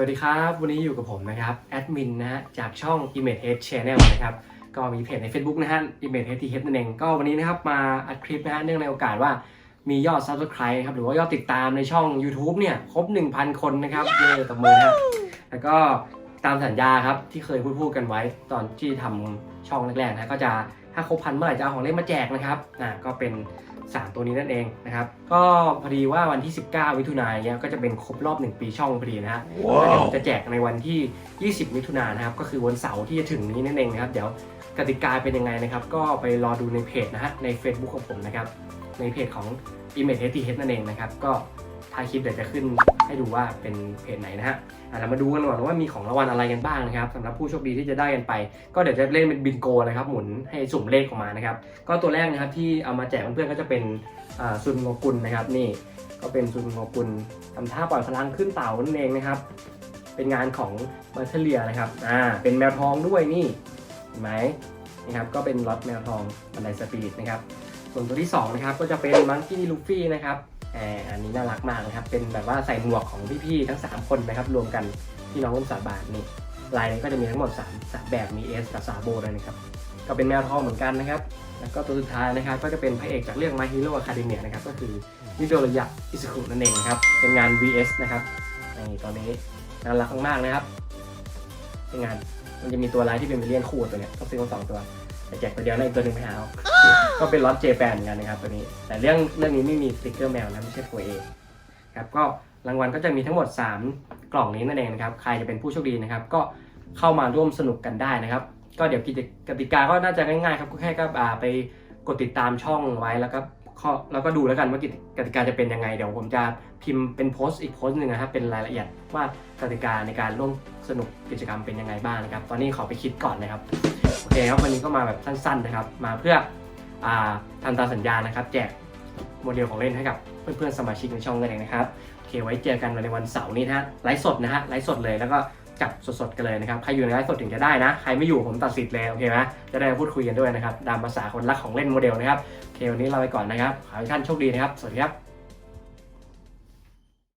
วัสดีครับ วันนี้อยู่กับผมนะครับแอดมินนะฮะจากช่อง Image Head Channel นะครับก็มีเพจใน Facebook นะฮะ Image Head TH นั่นเองก็วันนี้นะครับมาอัดคลิปนะฮะเนื่องในโอกาสว่ามียอด Subscribe ครับหรือว่ายอดติดตามในช่อง YouTube เนี่ยครบ 1,000 คนนะครับเย้ตบมือนะฮะแล้วก็ตามสัญญาครับที่เคยพูดพูดกันไว้ตอนที่ทำช่องแรกๆนะก็จะ ถ้าครบพันเมื่อไหร่จะเอาของเล่นมาแจกนะครับอ่าก็เป็น 3 ตัวนี้นั่นเองนะครับ ก็พอดีว่าวันที่ 19มิถุนายนเนี่ยก็จะเป็นครบรอบ 1 ปีช่องพอดีนะฮะแล้วเดี๋ยวผมจะแจกในวันที่ 20 มิถุนายนนะครับ ก็คือวันเสาร์ที่จะถึงนี้นั่นเองนะครับ เดี๋ยวกติกาเป็นยังไงนะครับ ก็ไปรอดูในเพจนะฮะ ใน Facebook ของผมนะครับ ในเพจของ Image h t h นั่นเองนะครับ ก็ ท้ายคลิปเดี๋ยวจะขึ้นให้ดูว่าเป็นเพจไหนนะฮะเรามาดูกันก่อนว่ามีของรางวัลอะไรกันบ้างนะครับสำหรับผู้โชคดีที่จะได้กันไป ก็เดี๋ยวจะเล่นเป็นบินโกนะครับหมุนให้สุ่มเลขออกมานะครับ ก็ตัวแรกนะครับที่เอามาแจกเพื่อนๆก็จะเป็นซุนโงกุลนะครับ นี่ก็เป็นซุนโงกุลทำท่าปล่อยพลังขึ้นเต่านั่นเองนะครับ เป็นงานของมาเทเลียนะครับอ่าเป็นแมวทองด้วยนี่เห็นไหมนี่ครับก็เป็นล็อตแมวทองบันไดสปิริตนะครับส่วนตัวที่สองนะครับก็จะเป็นมังกี้ลูฟี่นะครับ อันนี้น่ารักมากนะครับ เป็นแบบว่าใส่หมวกของพี่ๆทั้ง 3 คนนะครับ รวมกันพี่น้องร่วมสาบานนี่ลายนี้ก็จะมีทั้งหมด3 3แบบมีเอสกับซาโบเลยนะครับ ก็เป็นแมวทองเหมือนกันนะครับ แล้วก็ตัวสุดท้ายนะครับ ก็จะเป็นพระเอกจากเรื่อง My Hero Academia นะครับ ก็คือมิโดระยะอิสุคุนั่นเองครับ เป็นงาน VS นะครับนี่ตอนนี้น่ารักมากๆนะครับ เป็นงานมันจะมีตัวร้ายที่เป็นวิลเลียนคู่ตัวเนี้ยต้องซื้อมาสองตัวแต่แจกตัวเดียวนอีกตัวหนึ่งไปหาเอา ก็เป็นล็อตเจแปนเหมือนกันนะครับตัวนี้ แต่เรื่องเรื่องนี้ไม่มีสติกเกอร์แมวนะไม่ใช่ตัวเองครับก็รางวัลก็จะมีทั้งหมด 3 กล่องนี้นั่นเองนะครับ ใครจะเป็นผู้โชคดีนะครับ ก็เข้ามาร่วมสนุกกันได้นะครับ ก็เดี๋ยวกิจกติกาก็น่าจะง่ายๆครับก็แค่ก็ไปกดติดตามช่องไว้แล้วก็ข้อแล้วก็ดูแล้วกันว่ากิจกติกาจะเป็นยังไง เดี๋ยวผมจะพิมพ์เป็นโพสต์อีกโพสต์หนึ่งนะครับเป็นรายละเอียดว่ากติกาในการร่วมสนุกกิจกรรมเป็นยังไงบ้างนะครับ ตอนนี้ขอไปคิดก่อนนะครับโอเคครับวันนี้ก็มาแบบสั้น ๆนะครับ มาเพื่อ ทำตามสัญญานะครับ แจกโมเดลของเล่นให้กับเพื่อนๆสมาชิกในช่องกันเองนะครับโอเคไว้เจอกันในวันเสาร์นี้นะฮะไลฟ์สดนะฮะไลฟ์สดเลยแล้วก็จับสดๆกันเลยนะครับใครอยู่ในไลฟ์สดถึงจะได้นะใครไม่อยู่ผมตัดสิทธิ์เลยโอเคไหมจะได้พูดคุยกันด้วยนะครับตามภาษาคนรักของเล่นโมเดลนะครับโอเควันนี้เราไปก่อนนะครับขอให้ท่านโชคดีนะครับสวัสดีครับ